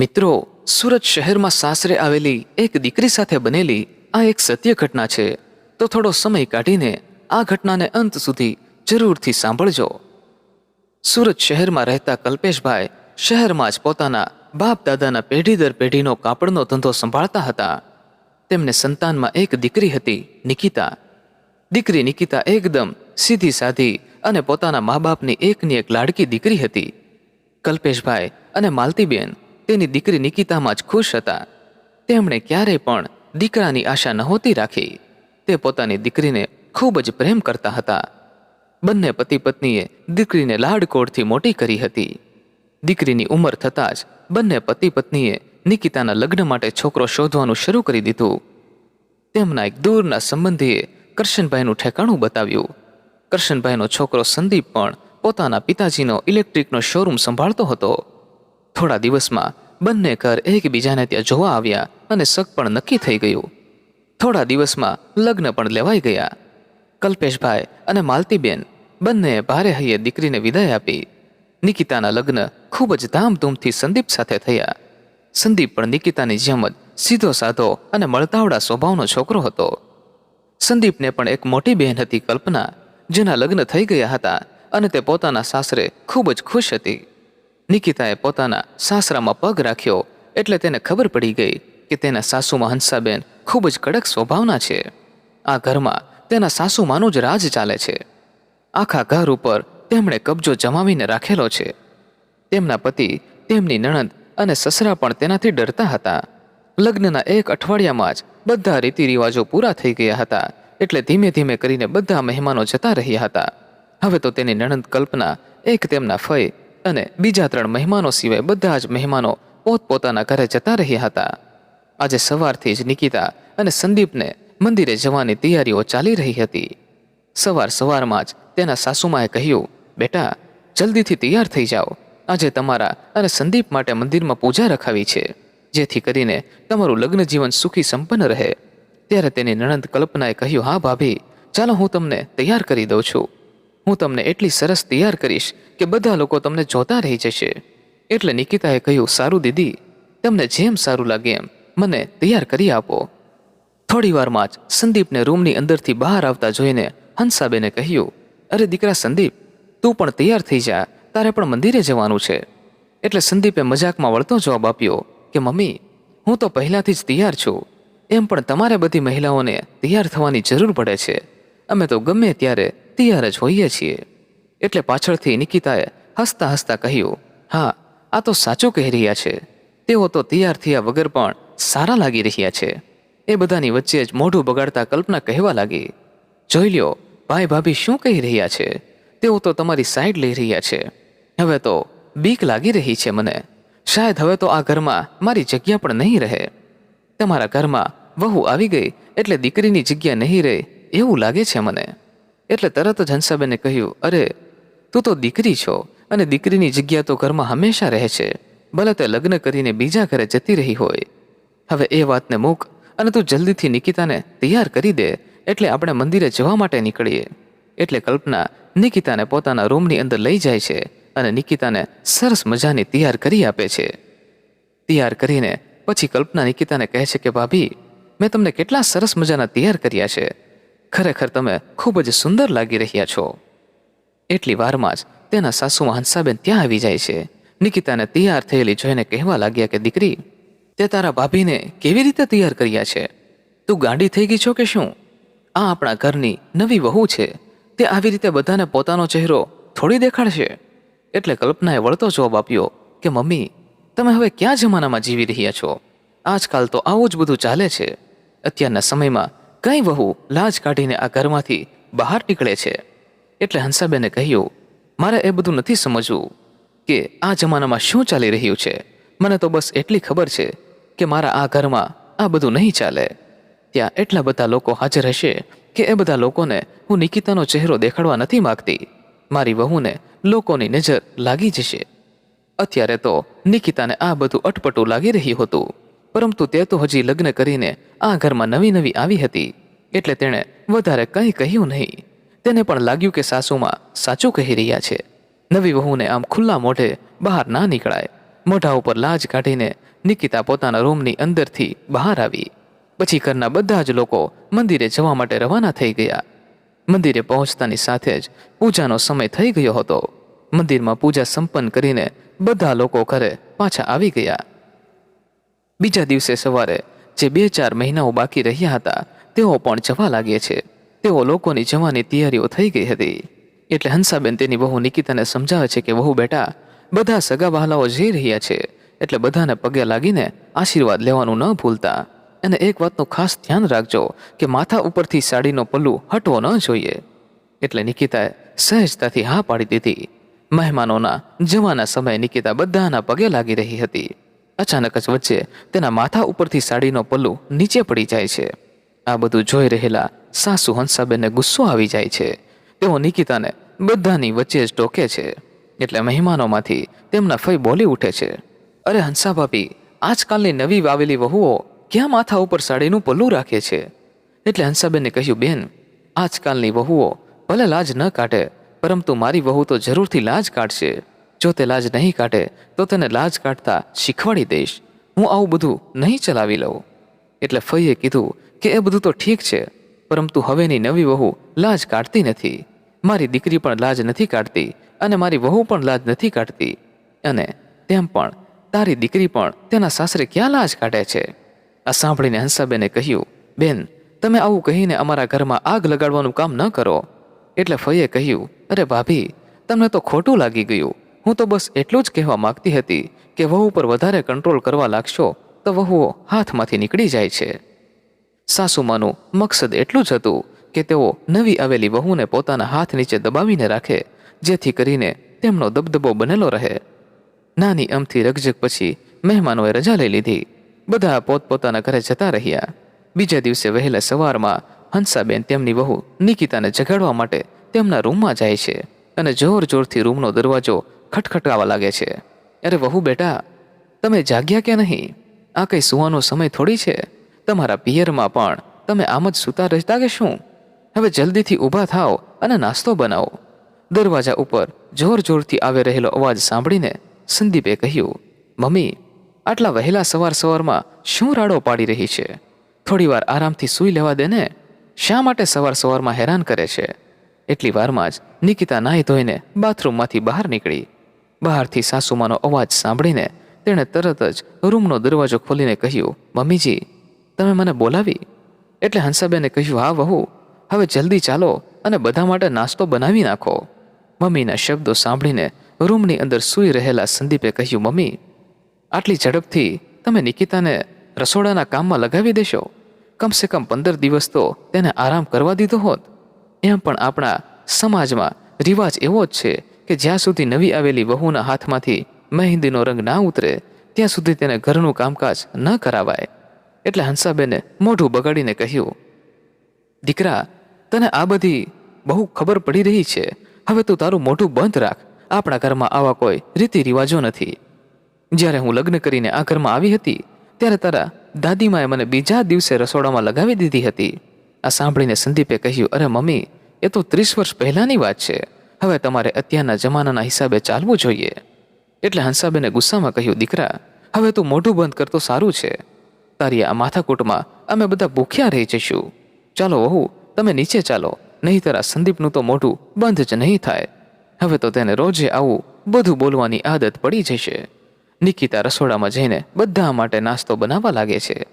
મિત્રો, સુરત શહેરમાં સાસરે આવેલી એક દીકરી સાથે બનેલી આ એક સત્ય ઘટના છે. તો થોડો સમય કાઢીને આ ઘટનાને અંત સુધી જરૂરથી સાંભળજો. સુરત શહેરમાં રહેતા કલ્પેશભાઈ શહેરમાં જ પોતાના બાપ દાદાના પેઢી દર પેઢીનો કાપડનો ધંધો સંભાળતા હતા. તેમને સંતાનમાં એક દીકરી હતી, નિકિતા. દીકરી નિકિતા એકદમ સીધી સાધી અને પોતાના મા બાપની એકની એક લાડકી દીકરી હતી. કલ્પેશભાઈ અને માલતીબેન તેની દીકરી નિકિતામાં જ ખુશ હતા. તેમણે ક્યારેય પણ દીકરાની આશા નહોતી રાખી. તે પોતાની દીકરીને ખૂબ જ પ્રેમ કરતા હતા. બંને પતિ પત્નીએ દીકરીને લાડકોડથી મોટી કરી હતી. દીકરીની ઉંમર થતાં જ બંને પતિ પત્નીએ નિકિતાના લગ્ન માટે છોકરો શોધવાનું શરૂ કરી દીધું. તેમના એક દૂરના સંબંધીએ કરશનભાઈનું ઠેકાણું બતાવ્યું. કરશનભાઈનો છોકરો સંદીપ પણ પોતાના પિતાજીનો ઇલેક્ટ્રિકનો શોરૂમ સંભાળતો હતો. થોડા દિવસમાં બંને ઘર એકબીજાને ત્યાં જોવા આવ્યા અને સગ પણ નક્કી થઈ ગયું. થોડા દિવસમાં લગ્ન પણ લેવાઈ ગયા. કલ્પેશભાઈ અને માલતીબેન બંનેએ ભારે હૈયે દીકરીને વિદાય આપી. નિકિતાના લગ્ન ખૂબ જ ધામધૂમથી સંદીપ સાથે થયા. સંદીપ પણ નિકિતાની જેમ જ સીધો સાધો અને મળતાવડા સ્વભાવનો છોકરો હતો. સંદીપને પણ એક મોટી બહેન હતી કલ્પના, જેના લગ્ન થઈ ગયા હતા અને તે પોતાના સાસરે ખૂબ જ ખુશ હતી. નિકિતાએ પોતાના સાસરામાં પગ રાખ્યો એટલે તેને ખબર પડી ગઈ કે તેના સાસુમાં હંસાબેન ખૂબ જ કડક સ્વભાવના છે. આ ઘરમાં તેના સાસુમાનું જ રાજ ચાલે છે. આખા ઘર ઉપર તેમણે કબજો જમાવીને રાખેલો છે. તેમના પતિ, તેમની નણંદ અને સસરા પણ તેનાથી ડરતા હતા. લગ્નના એક અઠવાડિયામાં જ બધા રીતિરિવાજો પૂરા થઈ ગયા હતા એટલે ધીમે ધીમે કરીને બધા મહેમાનો જતા રહ્યા હતા. હવે તો તેની નણંદ કલ્પના એક તેમના ફય અને બીજા ત્રણ મહેમાનો સિવાય બધા જ મહેમાનો પોતપોતાના ઘરે જતા રહ્યા હતા. આજે સવારથી જ નિકિતા અને સંદીપને મંદિરે જવાની તૈયારીઓ ચાલી રહી હતી. સવાર સવારમાં જ તેના સાસુમાએ કહ્યું, બેટા, જલ્દીથી તૈયાર થઈ જાઓ. આજે તમારા અને સંદીપ માટે મંદિરમાં પૂજા રખાવી છે, જેથી કરીને તમારું લગ્ન જીવન સુખી સંપન્ન રહે. ત્યારે તેની નણંદ કલ્પનાએ કહ્યું, હા ભાભી, ચાલો હું તમને તૈયાર કરી દઉં છું. હું તમને એટલી સરસ તૈયાર કરીશ કે બધા લોકો તમને જોતા રહી જશે. એટલે નિકિતાએ કહ્યું, સારું દીદી, તમને જેમ સારું લાગે એમ, મને તૈયાર કરી આપો. થોડી વારમાં જ સંદીપને રૂમની અંદરથી બહાર આવતા જોઈને હંસાબેને કહ્યું, અરે દીકરા સંદીપ, તું પણ તૈયાર થઈ જા, તારે પણ મંદિરે જવાનું છે. એટલે સંદીપે મજાકમાં વળતો જવાબ આપ્યો કે, મમ્મી, હું તો પહેલાંથી જ તૈયાર છું. એમ પણ તમારે બધી મહિલાઓને તૈયાર થવાની જરૂર પડે છે. અમે તો ગમે ત્યારે તૈયાર જ હોઈએ છીએ. એટલે પાછળથી નિકિતાએ હસતા હસતા કહ્યું, હા, આ તો સાચું કહી રહ્યા છે. તેઓ તો તૈયાર થયા વગર પણ સારા લાગી રહ્યા છે. એ બધાની વચ્ચે જ મોઢું બગાડતા કલ્પના કહેવા લાગી, જોઈ લ્યો, ભાઈ ભાભી શું કહી રહ્યા છે? તેઓ તો તમારી સાઈડ લઈ રહ્યા છે. હવે તો બીક લાગી રહી છે મને. શાયદ હવે તો આ ઘરમાં મારી જગ્યા પણ નહીં રહે. તમારા ઘરમાં વહુ આવી ગઈ એટલે દીકરીની જગ્યા નહીં રહે એવું લાગે છે મને. એટલે તરત જ કહ્યું, અરે, તું તો દીકરી છો અને દીકરીની જગ્યા તો ઘરમાં હંમેશા રહે છે. ભલે તે લગ્ન કરીને બીજા ઘરે જતી રહી હોય. હવે એ વાતને મૂક અને તું જલ્દીથી નિકિતાને તૈયાર કરી દે એટલે આપણે મંદિરે જવા માટે નીકળીએ. એટલે કલ્પના નિકિતાને પોતાના રૂમની અંદર લઈ જાય છે અને નિકિતાને સરસ મજાની તૈયાર કરી આપે છે. તૈયાર કરીને પછી કલ્પના નિકિતાને કહે છે કે, ભાભી, મેં તમને કેટલા સરસ મજાના તૈયાર કર્યા છે. ખરેખર તમે ખૂબ જ સુંદર લાગી રહ્યા છો. એટલી વારમાં જ તેના સાસુમાં હંસાબેન ત્યાં આવી જાય છે. નિકિતાને તૈયાર થયેલી જોઈને કહેવા લાગ્યા કે, દીકરી, તે તારા ભાભીને કેવી રીતે તૈયાર કર્યા છે? તું ગાંડી થઈ ગઈ છો કે શું? આ આપણા ઘરની નવી વહુ છે. તે આવી રીતે બધાને પોતાનો ચહેરો થોડી દેખાડશે. એટલે કલ્પનાએ વળતો જવાબ આપ્યો કે, મમ્મી, તમે હવે ક્યાં જમાનામાં જીવી રહ્યા છો? આજકાલ તો આવું જ બધું ચાલે છે. અત્યારના સમયમાં કઈ વહુ લાજ કાઢીને આ ઘરમાંથી બહાર નીકળે છે. એટલે હંસાબેને કહ્યું, મારે એ બધું નથી સમજવું કે આ જમાનામાં શું ચાલી રહ્યું છે. મને તો બસ એટલી ખબર છે કે મારા આ ઘરમાં આ બધું નહીં ચાલે. ત્યાં એટલા બધા લોકો હાજર હશે કે એ બધા લોકોને હું નિકિતાનો ચહેરો દેખાડવા નથી માગતી. મારી વહુને લોકોની નજર લાગી જશે. અત્યારે તો નિકિતાને આ બધું અટપટું લાગી રહ્યું હતું. પરંતુ તે તો હજી લગ્ન કરીને આ ઘરમાં નવી નવી આવી હતી, એટલે તેણે વધારે કંઈ કહ્યું નહીં. તેને પણ લાગ્યું કે સાસુમાં સાચું કહી રહ્યા છે. નવી વહુને આમ ખુલ્લા મોઢે બહાર ના નીકળાય. મોઢા ઉપર લાજ કાઢીને નિકિતા પોતાના રૂમની અંદરથી બહાર આવી. પછી ઘરના બધા જ લોકો મંદિરે જવા માટે રવાના થઈ ગયા. મંદિરે પહોંચતાની સાથે જ પૂજાનો સમય થઈ ગયો હતો. મંદિરમાં પૂજા સંપન્ન કરીને બધા લોકો ઘરે પાછા આવી ગયા. બીજા દિવસે સવારે જે બે ચાર મહિનાઓ બાકી રહ્યા હતા, તેઓ પણ જવા લાગે છે. તેઓ લોકોની જવાની તૈયારીઓ થઈ ગઈ હતી. એટલે હંસાબેન તેની વહુ નિકિતાને સમજાવે છે કે, વહુ બેટા, બધા સગા વહાલાઓ જઈ રહ્યા છે. એટલે બધાને પગે લાગીને આશીર્વાદ લેવાનું ન ભૂલતા. અને એક વાતનું ખાસ ધ્યાન રાખજો, કે માથા ઉપરથી સાડીનો પલ્લું હટવો ન જોઈએ. એટલે નિકિતાએ સહેજતાથી હા પાડી દીધી. મહેમાનોના જવાના સમયે નિકિતા બધાના પગે લાગી રહી હતી. અચાનક જ વચ્ચે તેના માથા ઉપરથી સાડીનો પલ્લુ નીચે પડી જાય છે. આ બધું જોઈ રહેલા સાસુ હંસાબેનને ગુસ્સો આવી જાય છે. તેઓ નિકિતાને બધાની વચ્ચે જ ટોકે છે. એટલે મહેમાનોમાંથી તેમના ફઈ બોલી ઉઠે છે. અરે હંસા ભાભી, આજકાલની નવી વાવેલી વહુઓ ક્યાં માથા ઉપર સાડીનું પલ્લું રાખે છે? એટલે હંસાબેને કહ્યું, બેન, આજકાલની વહુઓ ભલે લાજ ન કાઢે, પરંતુ મારી વહુ તો જરૂરથી લાજ કાઢશે. જો તે લાજ નહીં કાઢે તો તેને લાજ કાઢતા શીખવાડી દઈશ. હું આવું બધું નહીં ચલાવી લઉં. એટલે ફઈએ કીધું કે એ બધું તો ઠીક છે, પરંતુ હવેની નવી વહુ લાજ કાઢતી નથી. મારી દીકરી પણ લાજ નથી કાઢતી અને મારી વહુ પણ લાજ નથી કાઢતી. અને તેમ પણ, તારી દીકરી પણ તેના સાસરે ક્યાં લાજ કાઢે છે? આ સાંભળીને હંસાબેને કહ્યું, બેન, તમે આવું કહીને અમારા ઘરમાં આગ લગાડવાનું કામ ન કરો. એટલે ફઈએ કહ્યું, અરે ભાભી, તમને તો ખોટું લાગી ગયું. હું તો બસ એટલું જ કહેવા માંગતી હતી કે વહુ પર વધારે કંટ્રોલ કરવા લાગશો, તો વહુઓ હાથમાંથી નીકળી જાય છે. સાસુમાનું મકસદ એટલું જ હતું કે તેઓ નવી આવેલી વહુને પોતાના હાથ નીચે દબાવીને રાખે, જેથી કરીને તેમનો દબદબો બનેલો રહે. નાની અમથી રગજગ પછી મહેમાનોએ રજા લઈ લીધી. બધા પોતપોતાના ઘરે જતા રહ્યા. બીજા દિવસે વહેલા સવારમાં હંસાબેન તેમની વહુ નિકિતાને જગાડવા માટે તેમના રૂમમાં જાય છે અને જોર જોરથી રૂમનો દરવાજો ખટખટાવા લાગે છે. અરે વહુ બેટા, તમે જાગ્યા કે નહીં? આ કંઈ સુવાનો સમય થોડી છે. તમારા પિયરમાં પણ તમે આમ જ સૂતા રહેતા કે શું? હવે જલ્દીથી ઊભા થાઓ અને નાસ્તો બનાવો. દરવાજા ઉપર જોર જોરથી આવે રહેલો અવાજ સાંભળીને સંદીપે કહ્યું, મમ્મી, આટલા વહેલા સવાર સવારમાં શું રાડો પાડી રહી છે? થોડીવાર આરામથી સૂઈ લેવા દે ને? શા માટે સવાર સવારમાં હેરાન કરે છે? એટલી વારમાં જ નિકિતા નાહી ધોઈને બાથરૂમમાંથી બહાર નીકળી. બહારથી સાસુમાનો અવાજ સાંભળીને તેણે તરત જ રૂમનો દરવાજો ખોલીને કહ્યું, મમ્મીજી, તમે મને બોલાવી? એટલે હંસાબેને કહ્યું, હા, વહુ, હવે જલ્દી ચાલો અને બધા માટે નાસ્તો બનાવી નાખો. મમ્મીના શબ્દો સાંભળીને રૂમની અંદર સૂઈ રહેલા સંદીપે કહ્યું, મમ્મી, આટલી ઝડપથી તમે નિકિતાને રસોડાના કામમાં લગાવી દેશો? કમસે કમ પંદર દિવસ તો તેને આરામ કરવા દીધો હોત. એમ પણ આપણા સમાજમાં રિવાજ એવો જ છે કે જ્યાં સુધી નવી આવેલી વહુના હાથમાંથી મહેંદીનો રંગ ના ઉતરે, ત્યાં સુધી તેને ઘરનું કામકાજ ન કરાવાય. એટલે હંસાબેને મોઢું બગાડીને કહ્યું, દીકરા, તને આ બધી બહુ ખબર પડી રહી છે. હવે તું તારું મોઢું બંધ રાખ. આપણા ઘરમાં આવા કોઈ રીતિ રિવાજો નથી. જ્યારે હું લગ્ન કરીને આ ઘરમાં આવી હતી, ત્યારે તારા દાદીમાએ મને બીજા દિવસે રસોડામાં લગાવી દીધી હતી. આ સાંભળીને સંદીપે કહ્યું, અરે મમ્મી, એ તો ત્રીસ વર્ષ પહેલાંની વાત છે. હવે તમારે અત્યારના જમાનાના હિસાબે ચાલવું જોઈએ. એટલે હંસાબેને ગુસ્સામાં કહ્યું, દીકરા, હવે તું મોઢું બંધ કરતો સારું છે. તારી આ માથાકૂટમાં અમે બધા ભૂખ્યા રહી જઈશું. ચાલો વહુ, તમે નીચે ચાલો નહીં તારા સંદીપનું તો મોઢું બંધ જ નહીં થાય. હવે તો તેને રોજે આવું બધું બોલવાની આદત પડી જશે. નિકિતા રસોડામાં જઈને બધા માટે નાસ્તો બનાવવા લાગે છે.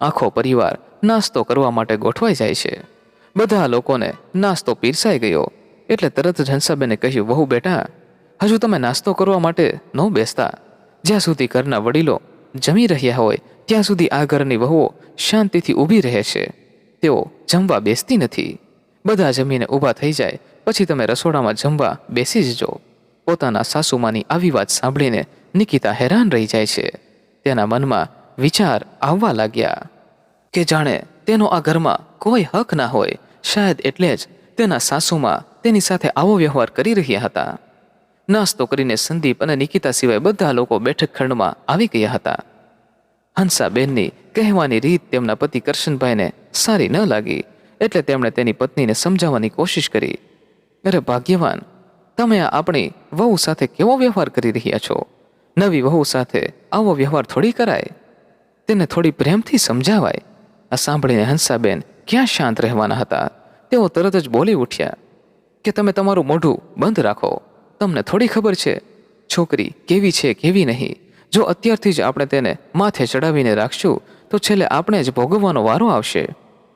આખો પરિવાર નાસ્તો કરવા માટે ગોઠવાઈ જાય છે. બધા લોકોને નાસ્તો પીરસાઈ ગયો. એટલે તરત જ કહ્યું, વહુ બેટા, હજુ તમે નાસ્તો કરવા માટે ન બેસતા. જ્યાં સુધી ઘરના વડીલો જમી રહ્યા હોય, ત્યાં સુધી આ ઘરની વહુઓ શાંતિથી ઊભી રહે છે. તેઓ જમવા બેસતી નથી. બધા જમીને ઊભા થઈ જાય, પછી તમે રસોડામાં જમવા બેસી જજો. પોતાના સાસુમાની આવી વાત સાંભળીને નિકિતા હેરાન રહી જાય છે. તેના મનમાં વિચાર આવવા લાગ્યા કે જાણે તેનો આ ઘરમાં કોઈ હક ના હોય. શાયદ એટલે જ તેના સાસુમાં તેની સાથે આવો વ્યવહાર કરી રહ્યા હતા. નાસ્તો કરીને સંદીપ અને નિકિતા સિવાય બધા લોકો બેઠક ખંડમાં આવી ગયા હતા. હંસાબેનની કહેવાની રીત તેમના પતિ કરશનભાઈને સારી ન લાગી, એટલે તેમણે તેની પત્નીને સમજાવવાની કોશિશ કરી. અરે ભાગ્યવાન, તમે આપણી વહુ સાથે કેવો વ્યવહાર કરી રહ્યા છો? નવી વહુ સાથે આવો વ્યવહાર થોડી કરાય? તેને થોડી પ્રેમથી સમજાવાય. આ સાંભળીને હંસાબેન ક્યાં શાંત રહેવાના હતા. તેઓ તરત જ બોલી ઉઠ્યા. કે તમે તમારું મોઢું બંધ રાખો. તમને થોડી ખબર છે, છોકરી કેવી છે, કેવી નહીં. જો અત્યારથી જ આપણે તેને માથે ચડાવીને રાખશું, તો છેલ્લે આપણે જ ભોગવવાનો વારો આવશે.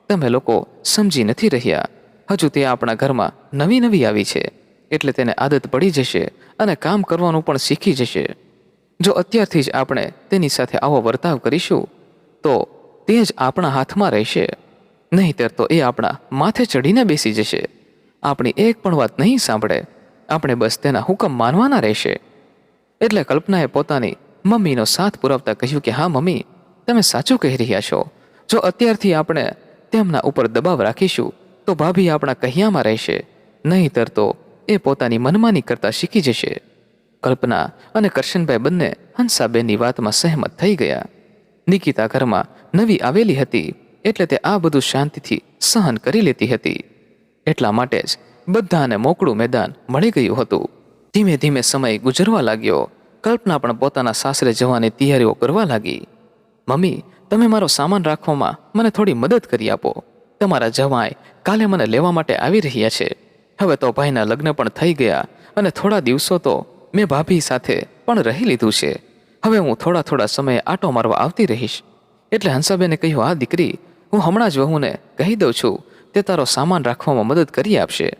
તમે લોકો સમજી નથી રહ્યા. હજુ તે આપણા ઘરમાં નવી નવી આવી છે. એટલે તેને આદત પડી જશે અને કામ કરવાનું પણ શીખી જશે. જો અત્યારથી જ આપણે તેની સાથે આવો વર્તાવ કરીશું, તો તે જ આપણા હાથમાં રહેશે. નહીંતર તો એ આપણા માથે ચડીને બેસી જશે. આપણી એક પણ વાત નહીં સાંભળે. આપણે બસ તેના હુકમ માનવાના રહેશે. એટલે કલ્પનાએ પોતાની મમ્મીનો સાથ પુરાવતા કહ્યું કે, હા, મમ્મી, તમે સાચું કહી રહ્યા છો. જો અત્યારથી આપણે તેમના ઉપર દબાવ રાખીશું, તો ભાભી આપણા કહ્યામાં રહેશે. નહીંતર તો એ પોતાની મનમાની કરતા શીખી જશે. કલ્પના અને કરશનભાઈ બંને હંસાબેનની વાતમાં સહેમત થઈ ગયા. નિકિતા ઘરમાં નવી આવેલી હતી, એટલે તે આ બધું શાંતિથી સહન કરી લેતી હતી. એટલા માટે જ બધાને મોકળું મેદાન મળી ગયું હતું. ધીમે ધીમે સમય ગુજરવા લાગ્યો. કલ્પના પણ પોતાના સાસરે જવાની તૈયારીઓ કરવા લાગી. મમ્મી, તમે મારો સામાન રાખવામાં મને થોડી મદદ કરી આપો. તમારા જવાય કાલે મને લેવા માટે આવી રહ્યા છે. હવે તો ભાઈના લગ્ન પણ થઈ ગયા અને થોડા દિવસો તો મેં ભાભી સાથે પણ રહી લીધું છે. હવે હું થોડા થોડા સમયે આટો મારવા આવતી રહીશ. એટલે હંસાબેને કહ્યું, આ દીકરી હું હમણાં જ વહુને કહી દઉં છું. તે તારો સામાન રાખવામાં મદદ કરી આપશે.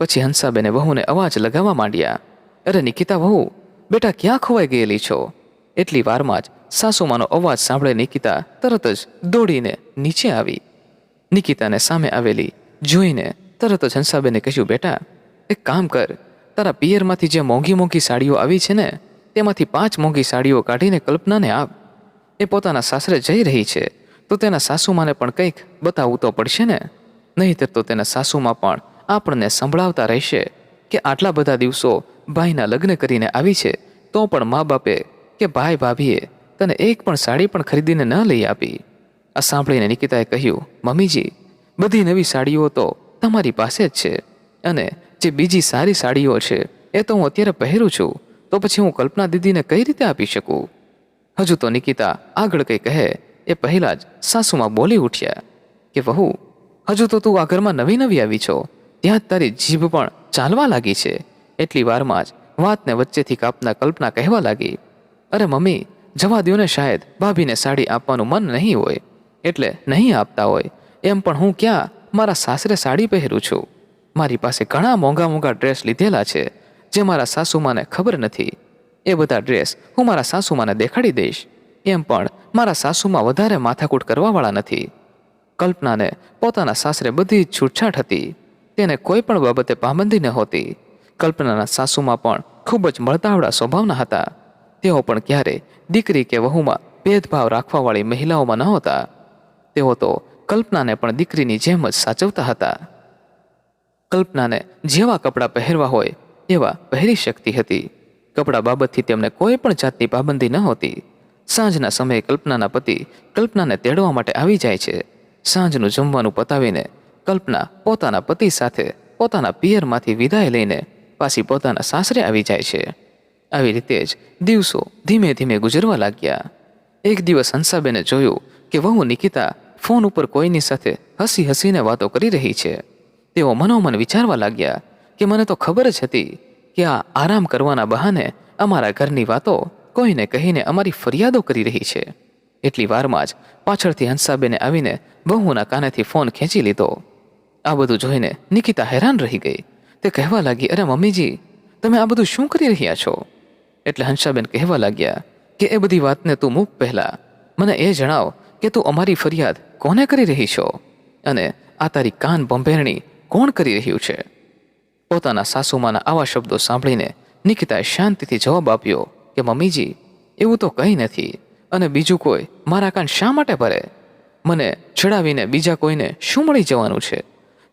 પછી હંસાબેને વહુને અવાજ લગાવવા માંડ્યા, અરે નિકિતા વહુ, બેટા ક્યાં ખોવાઈ ગયેલી છો? એટલી વારમાં જ સાસુમાનો અવાજ સાંભળે નિકિતા તરત જ દોડીને નીચે આવી. નિકિતાને સામે આવેલી જોઈને તરત જ હંસાબેને કહ્યું, બેટા, એક કામ કર, તારા પિયરમાંથી જે મોંઘી મોંઘી સાડીઓ આવી છે ને, તેમાંથી પાંચ મોંઘી સાડીઓ કાઢીને કલ્પનાને આપ. એ પોતાના સાસરે જઈ રહી છે, તો તેના સાસુમાને પણ કંઈક બતાવવું તો પડશે ને? નહીંતર તો તેના સાસુમાં પણ આપણને સંભળાવતા રહેશે કે આટલા બધા દિવસો ભાઈના લગ્ન કરીને આવી છે, તો પણ મા બાપે કે ભાઈ ભાભીએ તને એક પણ સાડી પણ ખરીદીને ન લઈ આપી. આ સાંભળીને નિકિતાએ કહ્યું, મમ્મીજી, બધી નવી સાડીઓ તો તમારી પાસે જ છે અને જે બીજી સારી સાડીઓ છે એ તો હું અત્યારે પહેરું છું, તો પછી હું કલ્પના દીદીને કઈ રીતે આપી શકું? હજુ તો નિકિતા આગળ કંઈ કહે એ પહેલાં જ સાસુમાં બોલી ઉઠ્યા કે, વહુ હજુ તો તું આ ઘરમાં નવી નવી આવી છો. ત્યાં જ તારી જીભ પણ ચાલવા લાગી છે. એટલી વારમાં જ વાતને વચ્ચેથી કાપના કલ્પના કહેવા લાગી. અરે મમ્મી જવા દ્યો ને શાયદ ભાભીને સાડી આપવાનું મન નહીં હોય. એટલે નહીં આપતા હોય. એમ પણ હું ક્યાં મારા સાસરે સાડી પહેરું છું? મારી પાસે ઘણા મોંઘા મોંઘા ડ્રેસ લીધેલા છે, જે મારા સાસુમાને ખબર નથી. એ બધા ડ્રેસ હું મારા સાસુમાને દેખાડી દઈશ. એમ પણ મારા સાસુમાં વધારે માથાકૂટ કરવાવાળા નથી. કલ્પનાને પોતાના સાસરે બધી છૂટછાટ હતી. તેને કોઈ પણ બાબતે પાબંદી નહોતી. કલ્પનાના સાસુમાં પણ ખૂબ જ મળતાવડા સ્વભાવના હતા. તેઓ પણ ક્યારે દીકરી કે વહુમાં ભેદભાવ રાખવાવાળી મહિલાઓમાં નહોતા. તેઓ તો કલ્પનાને પણ દીકરીની જેમ જ સાચવતા હતા. કલ્પનાને જેવા કપડાં પહેરવા હોય એવા પહેરી શકતી હતી. કપડાં બાબતથી તેમને કોઈ પણ જાતની પાબંદી નહોતી. સાંજના સમયે કલ્પનાના પતિ કલ્પનાને તેડવા માટે આવી જાય છે. સાંજનું જમવાનું પતાવીને કલ્પના પોતાના પતિ સાથે પોતાના પિયરમાંથી વિદાય લઈને પાછી પોતાના સાસરે આવી જાય છે. આવી રીતે જ દિવસો ધીમે ધીમે ગુજરવા લાગ્યા. એક દિવસ હંસાબેને જોયું કે વહુ નિકિતા ફોન ઉપર કોઈની સાથે હસી હસીને વાતો કરી રહી છે. તેઓ મનોમન વિચારવા લાગ્યા કે મને તો ખબર જ હતી કે આ આરામ કરવાના બહાને અમારા ઘરની વાતો કોઈને કહીને અમારી ફરિયાદો કરી રહી છે. એટલી વારમાં જ પાછળથી હંસાબેને આવીને વહુના કાનેથી ફોન ખેંચી લીધો. આ બધું જોઈને નિકિતા હેરાન રહી ગઈ. તે કહેવા લાગી, અરે મમ્મીજી, તમે આ બધું શું કરી રહ્યા છો? એટલે હંસાબેન કહેવા લાગ્યા કે, એ બધી વાતને તું મૂક પહેલા. મને એ જણાવ કે તું અમારી ફરિયાદ કોને કરી રહી છો? અને આ તારી કાન બંભેરણી કોણ કરી રહ્યું છે? પોતાના સાસુમાના આવા શબ્દો સાંભળીને નિકિતાએ શાંતિથી જવાબ આપ્યો કે, મમ્મીજી, એવું તો કંઈ નથી. અને બીજું કોઈ મારા કાન શા માટે ભરે? મને ચડાવીને બીજા કોઈને શું મળી જવાનું છે?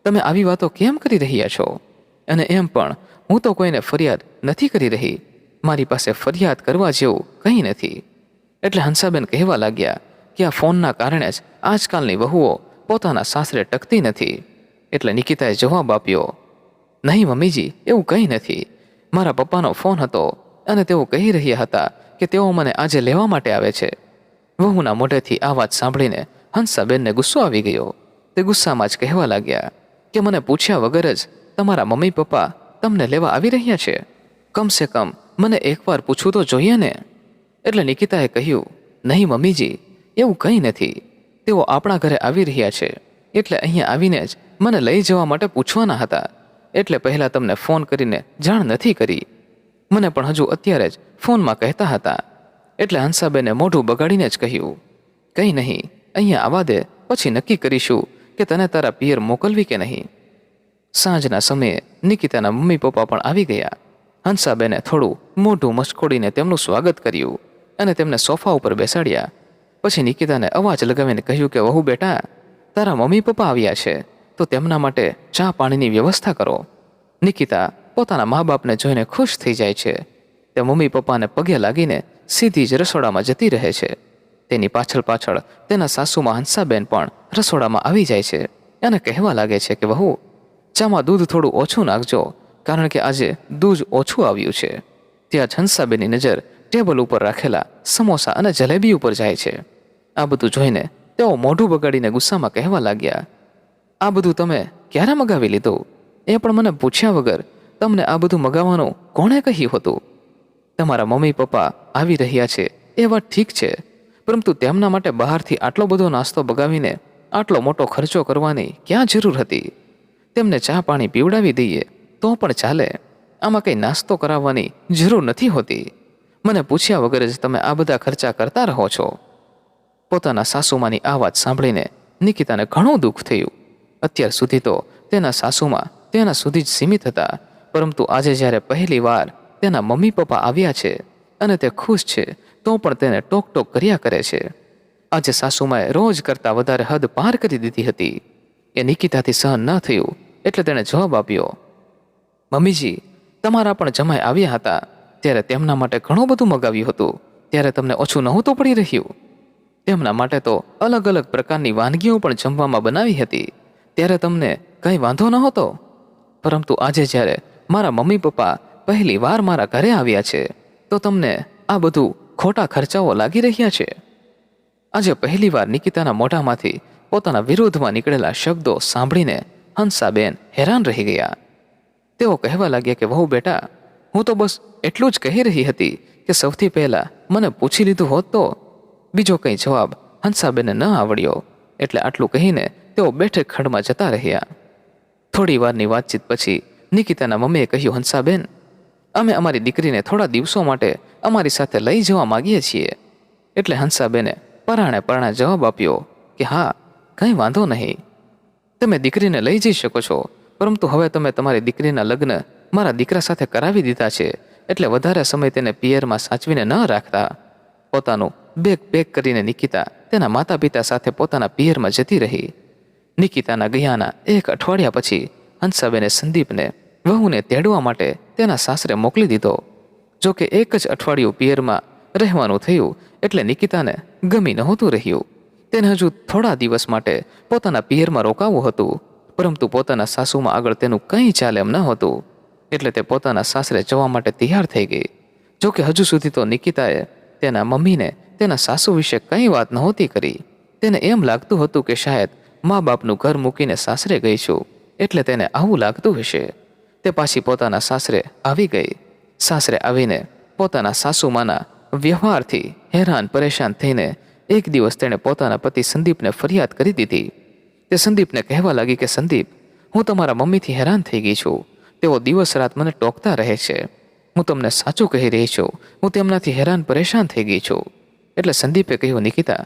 તમે આવી વાતો કેમ કરી રહ્યા છો? અને એમ પણ, હું તો કોઈને ફરિયાદ નથી કરી રહી. મારી પાસે ફરિયાદ કરવા જેવું કંઈ નથી. એટલે હંસાબેન કહેવા લાગ્યા કે આ ફોનના કારણે જ આજકાલની વહુઓ પોતાના સાસરે ટકતી નથી. એટલે નિકિતાએ જવાબ આપ્યો, નહીં મમ્મીજી, એવું કંઈ નથી. મારા પપ્પાનો ફોન હતો અને તેઓ કહી રહ્યા હતા કે તેઓ મને આજે લેવા માટે આવે છે. વહુના મોઢેથી આ વાત સાંભળીને હંસાબેનને ગુસ્સો આવી ગયો. તે ગુસ્સામાં જ કહેવા લાગ્યા કે મને પૂછ્યા વગર જ તમારા મમ્મી પપ્પા તમને લેવા આવી રહ્યા છે. કમસે કમ મને એકવાર પૂછવું તો જોઈએ ને. એટલે નિકિતાએ કહ્યું, નહીં મમ્મીજી, એવું કંઈ નથી. તેઓ આપણા ઘરે આવી રહ્યા છે. એટલે અહીંયા આવીને જ મને લઈ જવા માટે પૂછવાના હતા. એટલે પહેલાં તમને ફોન કરીને જાણ નથી કરી. મને પણ હજુ અત્યારે જ ફોનમાં કહેતા હતા. એટલે હંસાબેને મોઢું બગાડીને જ કહ્યું, કંઈ નહીં, અહીંયા આવા દે, પછી નક્કી કરીશું કે તને તારા પિયર મોકલવી કે નહીં. સાંજના સમયે નિકિતાના મમ્મી પપ્પા પણ આવી ગયા. હંસાબેને થોડું મોઢું મસ્કોડીને તેમનું સ્વાગત કર્યું અને તેમને સોફા ઉપર બેસાડ્યા. પછી નિકિતાને અવાજ લગાવીને કહ્યું કે, વહુ બેટા, તારા મમ્મી પપ્પા આવ્યા છે, તો તેમના માટે ચા પાણીની વ્યવસ્થા કરો. નિકિતા પોતાના મા બાપને જોઈને ખુશ થઈ જાય છે. તે મમ્મી પપ્પાને પગે લાગીને સીધી જ રસોડામાં જતી રહે છે. તેની પાછળ પાછળ તેના સાસુમાં હંસાબેન પણ રસોડામાં આવી જાય છે. અને કહેવા લાગે છે કે, વહુ, ચામાં દૂધ થોડું ઓછું નાખજો, કારણ કે આજે દૂધ ઓછું આવ્યું છે. ત્યાં જ હંસાબેનની નજર ટેબલ ઉપર રાખેલા સમોસા અને જલેબી ઉપર જાય છે. આ બધું જોઈને તેઓ મોઢું બગાડીને ગુસ્સામાં કહેવા લાગ્યા, આ બધું તમે ક્યારે મગાવી લીધું? એ પણ મને પૂછ્યા વગર તમને આ બધું મગાવવાનું કોણે કહ્યું હતું? તમારા મમ્મી, પપ્પા આવી રહ્યા છે, એ વાત ઠીક છે, પરંતુ તેમના માટે બહારથી આટલો બધો નાસ્તો બગાવીને આટલો મોટો ખર્ચો કરવાની ક્યાં જરૂર હતી? તેમને ચા પાણી પીવડાવી દઈએ, તો પણ ચાલે. આમાં કંઈ નાસ્તો કરાવવાની જરૂર નથી હોતી. મને પૂછ્યા વગર જ તમે આ બધા ખર્ચા કરતા રહો છો. પોતાના સાસુમાની આ વાત સાંભળીને નિકિતાને ઘણું દુઃખ થયું. અત્યાર સુધી તો તેના સાસુમાં તેના સુધી જ સીમિત હતા. પરંતુ આજે જ્યારે પહેલી વાર તેના મમ્મી પપ્પા આવ્યા છે અને તે ખુશ છે, તો પણ તેને ટોક ટોક કર્યા કરે છે. આજે સાસુમાએ રોજ કરતાં વધારે હદ પાર કરી દીધી હતી. એ નિકિતાથી સહન ન થયું, એટલે તેણે જવાબ આપ્યો, મમ્મીજી, તમારા પણ જમાઈ આવ્યા હતા, ત્યારે તેમના માટે ઘણું બધું મગાવ્યું હતું, ત્યારે તમને ઓછું નહોતું પડી રહ્યું. તેમના માટે તો અલગ અલગ પ્રકારની વાનગીઓ પણ જમવામાં બનાવી હતી, ત્યારે તમને કંઈ વાંધો નહોતો. પરંતુ આજે જ્યારે મારા મમ્મી પપ્પા પહેલી વાર મારા ઘરે આવ્યા છે, તો તમને આ બધું ખોટા ખર્ચાઓ લાગી રહ્યા છે? આજે પહેલીવાર નિકિતાના મોઢામાંથી પોતાના વિરોધમાં નીકળેલા શબ્દો સાંભળીને હંસાબેન હેરાન રહી ગયા. તેઓ કહેવા લાગ્યા કે, વહુ બેટા, હું તો બસ એટલું જ કહી રહી હતી કે સૌથી પહેલા મને પૂછી લીધું હોત તો બીજો કંઈ જવાબ હંસાબેને ન આવડ્યો. એટલે આટલું કહીને તેઓ બેઠક ખંડમાં જતા રહ્યા. થોડી વારની વાતચીત પછી નિકિતાના મમ્મીએ કહ્યું, હંસાબેન, અમે અમારી દીકરીને થોડા દિવસો માટે અમારી સાથે લઈ જવા માગીએ છીએ. એટલે હંસાબેને પરાણે પરાણે જવાબ આપ્યો કે, હા, કંઈ વાંધો નહીં. તમે દીકરીને લઈ જઈ શકો છો, પરંતુ હવે તમે તમારી દીકરીના લગ્ન મારા દીકરા સાથે કરાવી દીધા છે, એટલે વધારે સમય તેને પિયરમાં સાચવીને ન રાખતા. પોતાનું બેગ પેક કરીને નિકિતા તેના માતા પિતા સાથે પોતાના પિયરમાં જતી રહી. નિકિતાના ગયાના એક અઠવાડિયા પછી હંસાબેને સંદીપને વહુને તેડવા માટે તેના સાસરે મોકલી દીધો. જો કે એક જ અઠવાડિયું પિયરમાં રહેવાનું થયું એટલે નિકિતાને ગમી નહોતું રહ્યું. તેને હજુ થોડા દિવસ માટે પોતાના પિયરમાં રોકાવું હતું, પરંતુ પોતાના સાસુમાં આગળ તેનું કંઈ ચાલે એમ ન હતું. એટલે તે પોતાના સાસરે જવા માટે તૈયાર થઈ ગઈ. જો કે હજુ સુધી તો નિકિતાએ તેના મમ્મીને તેના સાસુ વિશે કંઈ વાત નહોતી કરી. તેને એમ લાગતું હતું કે શાયદ મા બાપનું ઘર મૂકીને સાસરે ગઈ છું એટલે તેને આવું લાગતું હશે. તે પાછી પોતાના સાસરે આવી ગઈ. સાસરે આવીને પોતાના સાસુમાના વ્યવહારથી હેરાન પરેશાન થઈને એક દિવસ તેણે પોતાના પતિ સંદીપને ફરિયાદ કરી દીધી. તે સંદીપને કહેવા લાગી કે, સંદીપ, હું તમારા મમ્મીથી હેરાન થઈ ગઈ છું. તેઓ દિવસ રાત મને ટોકતા રહે છે. હું તમને સાચું કહી રહી છું. હું તેમનાથી હેરાન પરેશાન થઈ ગઈ છું. એટલે સંદીપે કહ્યું, નિકિતા,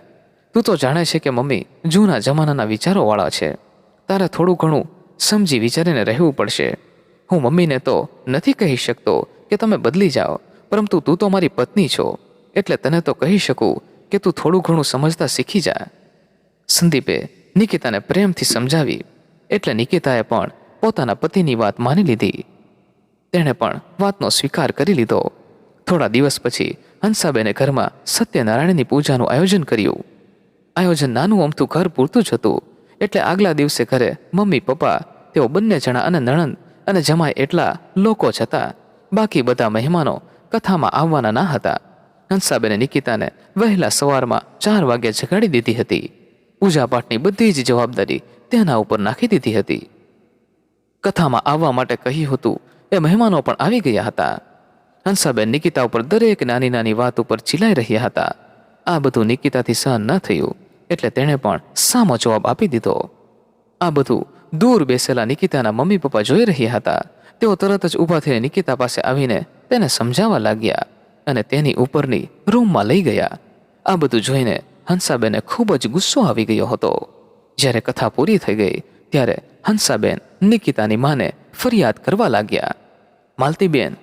તું તો જાણે છે કે મમ્મી જૂના જમાનાના વિચારોવાળા છે. તારે થોડું ઘણું સમજી વિચારીને રહેવું પડશે. હું મમ્મીને તો નથી કહી શકતો કે તમે બદલી જાઓ, પરંતુ તું તો મારી પત્ની છો, એટલે તને તો કહી શકું કે તું થોડું ઘણું સમજતા શીખી જા. સંદીપે નિકિતાને પ્રેમથી સમજાવી, એટલે નિકિતાએ પણ પોતાના પતિની વાત માની લીધી. તેણે પણ વાતનો સ્વીકાર કરી લીધો. થોડા દિવસ પછી હંસાબેને ઘરમાં સત્યનારાયણની પૂજાનું આયોજન કર્યું. આયોજન નાનું અમથું ઘર પૂરતું જ હતું. એટલે આગલા દિવસે ઘરે મમ્મી, પપ્પા, તેઓ બંને જણા અને નણંદ અને જમાય એટલા લોકો જ હતા. બાકી બધા મહેમાનો કથામાં આવવાના ના હતા. હંસાબેને નિકિતાને વહેલા સવારમાં ચાર વાગ્યે જગાડી દીધી હતી. પૂજાપાઠની બધી જ જવાબદારી તેના ઉપર નાખી દીધી હતી. કથામાં આવવા માટે કહ્યું હતું, એ મહેમાનો પણ આવી ગયા હતા. હંસાબેન નિકિતા ઉપર દરેક નાની નાની વાત ઉપર ચિલાઈ રહ્યા હતા. આ બધું નિકિતાથી સહન ન થયું. એટલે તેણે પણ સામો જવાબ આપી દીધો. આ બધું દૂર બેસેલા નિકિતાના મમ્મી પપ્પા જોઈ રહ્યા હતા. તેઓ તરત જ ઊભા થઈને નિકિતા પાસે આવીને તેને સમજાવવા લાગ્યા અને તેની ઉપરની રૂમમાં લઈ ગયા. આ બધું જોઈને હંસાબેને ખૂબ જ ગુસ્સો આવી ગયો હતો. જ્યારે કથા પૂરી થઈ ગઈ, ત્યારે હંસાબેન નિકિતાની માને ફરિયાદ કરવા લાગ્યા. માલતીબેન,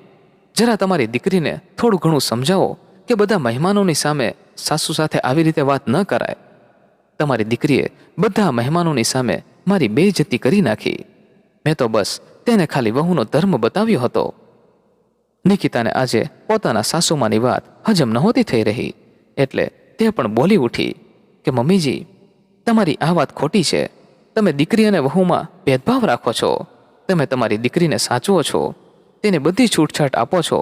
જરા તમારી દીકરીને થોડું ઘણું સમજાવો કે બધા મહેમાનોની સામે સાસુ સાથે આવી રીતે વાત ન કરાય. તમારી દીકરીએ બધા મહેમાનોની સામે મારી બેઇજ્જતી કરી નાખી. મેં તો બસ તેને ખાલી વહુનો ધર્મ બતાવ્યો હતો. નિકિતાને આજે પોતાના સાસુમાની વાત હજમ નહોતી થઈ રહી, એટલે તે પણ બોલી ઉઠી કે, મમ્મીજી, તમારી આ વાત ખોટી છે. તમે દીકરી અને વહુમાં ભેદભાવ રાખો છો. તમે તમારી દીકરીને સાચવો છો. તેને બધી છૂટછાટ આપો છો.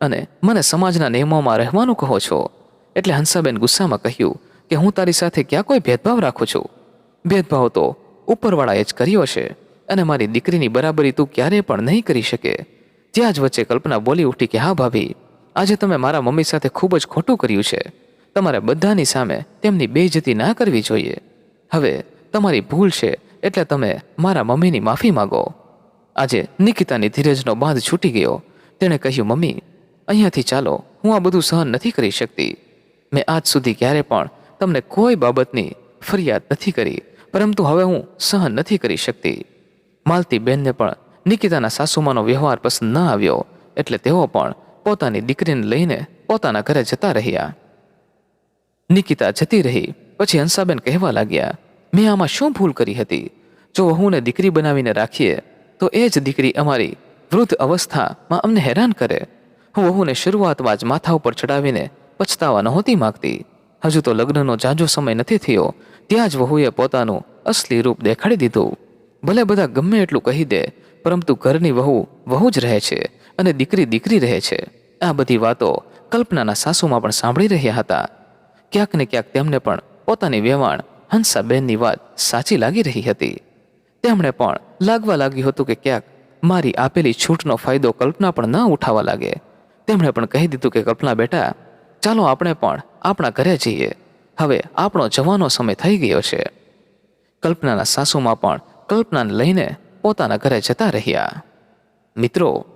અને મને સમાજના નિયમોમાં રહેવાનું કહો છો. એટલે હંસાબેન ગુસ્સામાં કહ્યું કે હું તારી સાથે ક્યાં કોઈ ભેદભાવ રાખું છું? ભેદભાવ તો ઉપરવાળાએ જ કર્યો છે અને મારી દીકરીની બરાબરી તું ક્યારેય પણ નહીં કરી શકે. ત્યાં જ વચ્ચે કલ્પના બોલી ઉઠી કે, હા ભાભી, આજે તમે મારા મમ્મી સાથે ખૂબ જ ખોટું કર્યું છે. તમારે બધાની સામે તેમની બેઇજ્જતી ના કરવી જોઈએ. હવે તમારી ભૂલ છે એટલે તમે મારા મમ્મીની માફી માગો. આજે નિકિતાની ધીરજનો બાંધ છૂટી ગયો. તેણે કહ્યું, મમ્મી, અહીંયાથી ચાલો, હું આ બધું સહન નથી કરી શકતી. મેં આજ સુધી ક્યારે પણ તમને કોઈ બાબતની ફરિયાદ નથી કરી, પરંતુ હવે હું સહન નથી કરી શકતી. માલતી બેનને પણ નિકિતાના સાસુમાનો વ્યવહાર પસંદ ન આવ્યો, એટલે તેઓ પણ પોતાની દીકરીને લઈને પોતાના ઘરે જતા રહ્યા. નિકિતા જતી રહી, પછી હંસાબેન કહેવા લાગ્યા, મેં આમાં શું ભૂલ કરી હતી? જો વહુને દીકરી બનાવીને રાખીએ, તો એ જ દીકરી અમારી વૃદ્ધ અવસ્થામાં અમને હેરાન કરે. હું વહુને શરૂઆતમાં જ માથા ઉપર ચડાવીને પછતાવા નહોતી માગતી. હજુ તો લગ્નનો જાજો સમય નથી થયો. ત્યાં જ વહુએ પોતાનું અસલી રૂપ દેખાડી દીધું. ભલે બધા ગમે એટલું કહી દે, પરંતુ ઘરની વહુ વહુ જ રહે છે અને દીકરી દીકરી રહે છે. આ બધી વાતો કલ્પનાના સાસુમાં પણ સાંભળી રહ્યા હતા. ક્યાંક ને ક્યાંક તેમને પણ પોતાની વેવાણ હંસાબેનની વાત સાચી લાગી રહી હતી. તેમણે પણ લાગવા લાગ્યું હતું કે ક્યાંક મારી આપેલી છૂટનો ફાયદો કલ્પના પણ ન ઉઠાવવા લાગે. તેમણે પણ કહી દીધું કે, કલ્પના બેટા, ચાલો આપણે પણ આપણા ઘરે જઈએ. હવે આપણો જવાનો સમય થઈ ગયો છે. કલ્પનાના સાસુમાં પણ કલ્પનાને લઈને પોતાના ઘરે જતા રહ્યા. મિત્રો,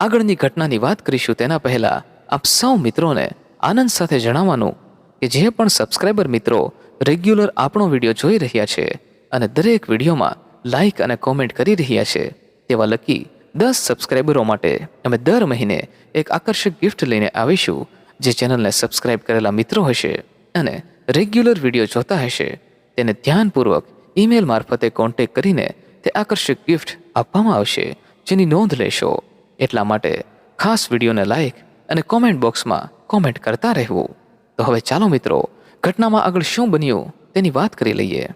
આગળની ઘટનાની વાત કરીશું તેના પહેલા આપ સૌ મિત્રોને આનંદ સાથે જણાવવાનું કે જે પણ સબસ્ક્રાઈબર મિત્રો રેગ્યુલર આપણો વીડિયો જોઈ રહ્યા છે અને દરેક વિડીયોમાં લાઈક અને કોમેન્ટ કરી રહ્યા છે, તેવા લકી દસ સબસ્ક્રાઈબરો માટે અમે દર મહિને એક આકર્ષક ગિફ્ટ લઈને આવીશું જે ચેનલને સબસ્ક્રાઇબ કરેલા મિત્રો હશે અને રેગ્યુલર વીડિયો જોતા હશે, તેને ધ્યાનપૂર્વક ઈમેલ મારફતે કોન્ટેક કરીને તે આકર્ષક ગિફ્ટ આપવામાં આવશે, જેની નોંધ લેશો. એટલા માટે ખાસ વિડીયોને લાઈક અને કોમેન્ટ બોક્સમાં કોમેન્ટ કરતા રહેવું. તો હવે ચાલો મિત્રો, ઘટનામાં આગળ શું બન્યું તેની વાત કરી લઈએ.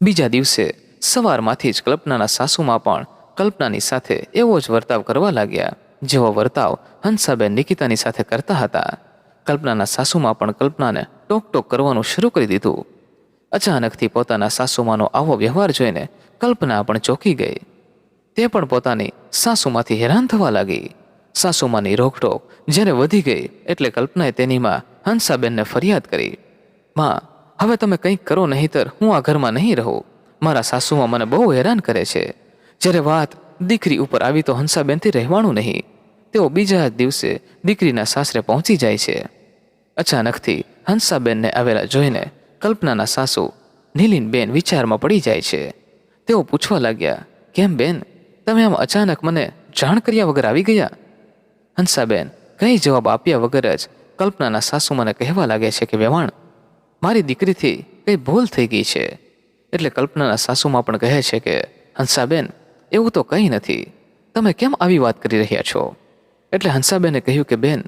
બીજા દિવસે સવારમાંથી જ કલ્પનાના સાસુમાં પણ કલ્પનાની સાથે એવો જ વર્તાવ કરવા લાગ્યા. જેવો વર્તાવ હંસાબેન નિકિતાની સાથે કરતા હતા. કલ્પનાના સાસુમાં પણ કલ્પનાને ટોક ટોક કરવાનું શરૂ કરી દીધું. અચાનકથી પોતાના સાસુમાનો આવો વ્યવહાર જોઈને કલ્પના પણ ચોંકી ગઈ. તે પણ પોતાની સાસુમાંથી હેરાન થવા લાગી. સાસુમાની રોકટોક જ્યારે વધી ગઈ એટલે કલ્પનાએ તેનીમાં હંસાબેનને ફરિયાદ કરી. માં, હવે તમે કંઈક કરો નહીંતર હું આ ઘરમાં નહીં રહું. મારા સાસુમાં મને બહુ હેરાન કરે છે. જ્યારે વાત દીકરી ઉપર આવી તો હંસાબેનથી રહેવાનું નહીં. તેઓ બીજા દિવસે દીકરીના સાસરે પહોંચી જાય છે. અચાનકથી હંસાબેનને આવેલા જોઈને કલ્પનાના સાસુ નીલિનબેન વિચારમાં પડી જાય છે. તેઓ પૂછવા લાગ્યા, કેમ બેન? તમે આમ અચાનક મને જાણ કર્યા વગર આવી ગયા? હંસાબેન કંઈ જવાબ આપ્યા વગર જ કલ્પનાના સાસુ મને કહેવા લાગે છે કે, વેવાણ, મારી દીકરીથી કંઈ ભૂલ થઈ ગઈ છે. એટલે કલ્પનાના સાસુમાં પણ કહે છે કે, હંસાબેન એવું તો કંઈ નથી. તમે કેમ આવી વાત કરી રહ્યા છો? એટલે હંસાબેને કહ્યું કે, બેન,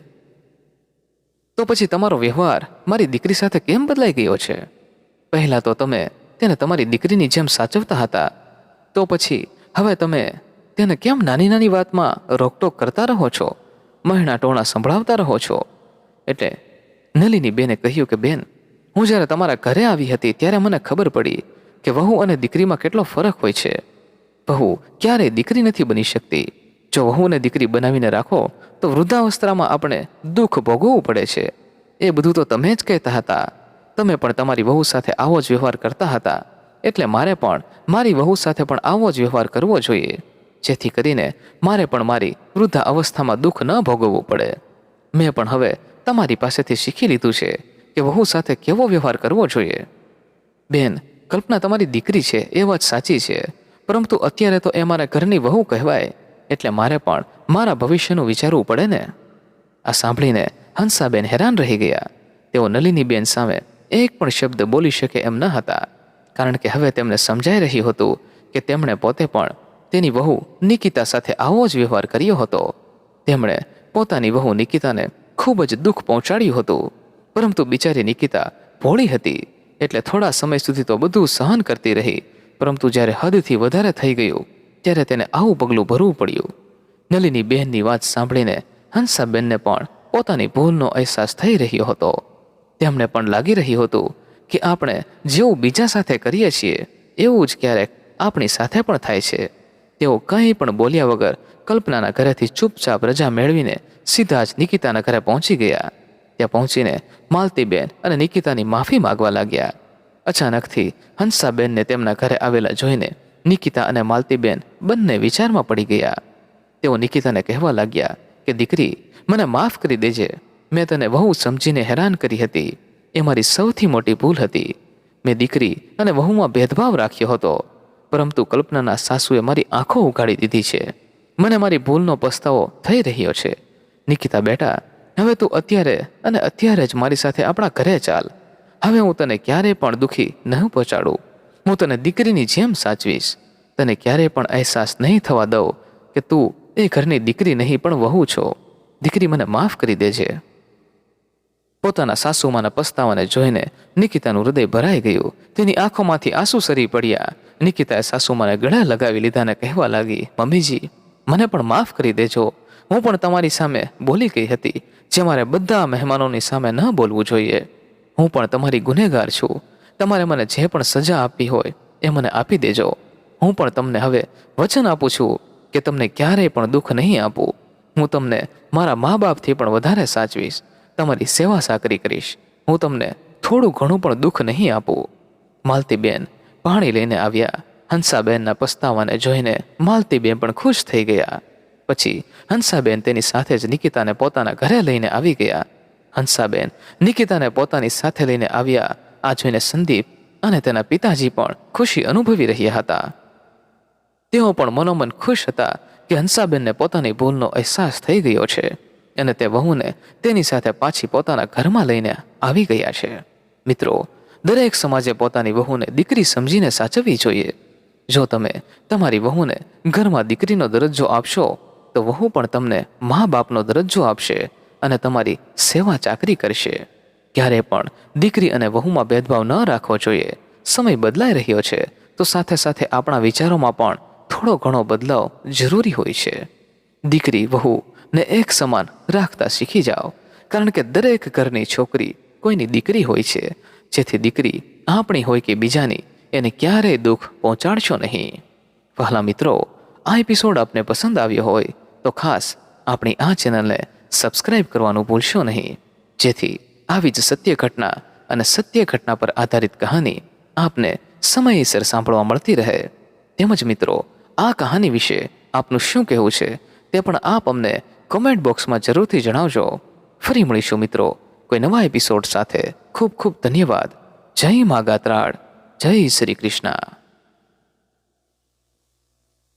તો પછી તમારો વ્યવહાર મારી દીકરી સાથે કેમ બદલાઈ ગયો છે? પહેલાં તો તમે તેને તમારી દીકરીની જેમ સાચવતા હતા. તો પછી હવે તમે તેને કેમ નાની નાની વાતમાં રોકટોક કરતા રહો છો? મહિના ટોણા સંભળાવતા રહો છો? એટલે નલિની બેને કહ્યું કે, બેન, હું જ્યારે તમારા ઘરે આવી હતી ત્યારે મને ખબર પડી કે વહુ અને દીકરીમાં કેટલો ફરક હોય છે. વહુ ક્યારેય દીકરી નથી બની શકતી? જો વહુને દીકરી બનાવીને રાખો, તો વૃદ્ધાવસ્થામાં આપણે દુઃખ ભોગવવું પડે છે. એ બધું તો તમે જ કહેતા હતા. તમે પણ તમારી વહુ સાથે આવો જ વ્યવહાર કરતા હતા. એટલે મારે પણ મારી વહુ સાથે પણ આવો જ વ્યવહાર કરવો જોઈએ. જેથી કરીને મારે પણ મારી વૃદ્ધા અવસ્થામાં દુઃખ ન ભોગવવું પડે. મેં પણ હવે તમારી પાસેથી શીખી લીધું છે કે વહુ સાથે કેવો વ્યવહાર કરવો જોઈએ. બેન, કલ્પના તમારી દીકરી છે, એ વાત સાચી છે. પરંતુ અત્યારે તો એ મારા ઘરની વહુ કહેવાય, એટલે મારે પણ મારા ભવિષ્યનું વિચારવું પડે ને. આ સાંભળીને હંસાબેન હેરાન રહી ગયા. તેઓ નલિનીબેન સામે એક પણ શબ્દ બોલી શકે એમ ન હતા, કારણ કે હવે તેમને સમજાઈ રહ્યું હતું કે તેમણે પોતે પણ તેની વહુ નિકિતા સાથે આવો જ વ્યવહાર કર્યો હતો. તેમણે પોતાની વહુ નિકિતાને ખૂબ જ દુઃખ પહોંચાડ્યું હતું, પરંતુ બિચારી નિકિતા ભોળી હતી, એટલે થોડા સમય સુધી તો બધું સહન કરતી રહી પરંતુ જ્યારે હદથી વધારે થઈ ગયું, ત્યારે તેને આવું પગલું ભરવું પડ્યું. નલિની બહેનની વાત સાંભળીને હંસાબેનને પણ પોતાની ભૂલનો અહેસાસ થઈ રહ્યો હતો. તેમને પણ લાગી રહ્યું હતું કે આપણે જેવું બીજા સાથે કરીએ છીએ, એવું જ ક્યારેક આપણી સાથે પણ થાય છે. તેઓ કંઈ પણ બોલ્યા વગર કલ્પનાના ઘરેથી ચૂપચાપ રજા મેળવીને સીધા જ નિકિતાના ઘરે પહોંચી ગયા. ત્યાં પહોંચીને માલતીબેન અને નિકિતાની માફી માગવા લાગ્યા. અચાનકથી હંસાબેનને તેમના ઘરે આવેલા જોઈને નિકિતા અને માલતીબેન બંને વિચારમાં પડી ગયા. તેઓ નિકિતાને કહેવા લાગ્યા કે, દીકરી, મને માફ કરી દેજે. મેં તને વહુ સમજીને હેરાન કરી હતી. એ મારી સૌથી મોટી ભૂલ હતી. મેં દીકરી અને વહુમાં ભેદભાવ રાખ્યો હતો. પરંતુ કલ્પનાના સાસુએ મારી આંખો ઉગાડી દીધી છે. મને મારી ભૂલનો પસ્તાવો થઈ રહ્યો છે. નિકિતા, બેટા, હવે તું અત્યારે અને અત્યારે જ મારી સાથે આપણા ઘરે ચાલ. હવે હું તને ક્યારેય પણ દુઃખી નહીં પહોંચાડું. હું તને દીકરીની જેમ સાચવીશ. તને ક્યારેય પણ અહેસાસ નહીં થવા દઉં કે તું એ ઘરની દીકરી નહીં, પણ વહુ છો. દીકરી મને માફ કરી દેજે. પોતાના સાસુમાના પસ્તાવાને જોઈને નિકિતાનું હૃદય ભરાઈ ગયું. તેની આંખોમાંથી આંસુ સરી પડ્યા. નિકિતાએ સાસુમાને ગળા લગાવી લીધાને કહેવા લાગી, મમ્મીજી, મને પણ માફ કરી દેજો. હું પણ તમારી સામે બોલી ગઈ હતી, જે મારે બધા મહેમાનોની સામે ન બોલવું જોઈએ. હું પણ તમારી ગુનેગાર છું. તમારે મને જે પણ સજા આપી હોય, એ મને આપી દેજો. હું પણ તમને હવે વચન આપું છું કે તમને ક્યારેય પણ દુઃખ નહીં આપું. હું તમને મારા મા બાપથી પણ વધારે સાચવીશ. તમારી સેવા સાકરી કરીશ. હું તમને થોડું ઘણું પણ દુઃખ નહીં આપું. માલતીબેન પાણી લઈને આવ્યા. હંસાબેનના પસ્તાવાને જોઈને માલતીબેન પણ ખુશ થઈ ગયા. પછી હંસાબેન તેની સાથે જ નિકિતાને પોતાના ઘરે લઈને આવી ગયા. હંસાબેન નિકિતાને પોતાની સાથે લઈને આવ્યા. આ જોઈને સંદીપ અને તેના પિતાજી પણ ખુશી અનુભવી રહ્યા હતા. તેઓ પણ મનોમન ખુશ હતા કે હંસાબેનને પોતાની ભૂલનો અહેસાસ થઈ ગયો છે અને તે વહુને તેની સાથે પાછી પોતાના ઘરમાં લઈને આવી ગયા છે. મિત્રો, દરેક સમાજે પોતાની વહુને દીકરી સમજીને સાચવવી જોઈએ. જો તમે તમારી વહુને ઘરમાં દીકરીનો દરજ્જો આપશો, તો વહુ પણ તમને મા બાપનો દરજ્જો આપશે. અને તમારી સેવા ચાકરી કરશે. ક્યારે પણ દીકરી અને વહુમાં ભેદભાવ ન રાખવો જોઈએ. સમય બદલાઈ રહ્યો છે, તો સાથે સાથે આપણા વિચારોમાં પણ થોડો ઘણો બદલાવ જરૂરી હોય છે. દીકરી, વહુ ને એક સમાન રાખતા શીખી જાઓ. કારણ કે દરેક ઘરની છોકરી કોઈની દીકરી હોય છે. જેથી દીકરી આપણી હોય કે બીજાની એને ક્યારેય દુઃખ પહોંચાડશો નહીં. વહાલા મિત્રો, આ એપિસોડ આપને પસંદ આવ્યો હોય તો ખાસ આપણી આ ચેનલને સબસ્ક્રાઇબ કરવાનું ભૂલશો નહીં. જેથી આવી જ સત્ય ઘટના અને સત્ય ઘટના પર આધારિત કહાની આપને સમયસર સાંભળવા મળતી રહે. તેમજ મિત્રો, આ કહાની વિશે આપનું શું કહેવું છે તે પણ આપ અમને કોમેન્ટ બોક્સમાં જરૂરથી જણાવજો. ફરી મળીશું મિત્રો, કોઈ નવા એપિસોડ સાથે. ખૂબ ખૂબ ધન્યવાદ. જય મા ગાત્રાળ. જય શ્રી કૃષ્ણ.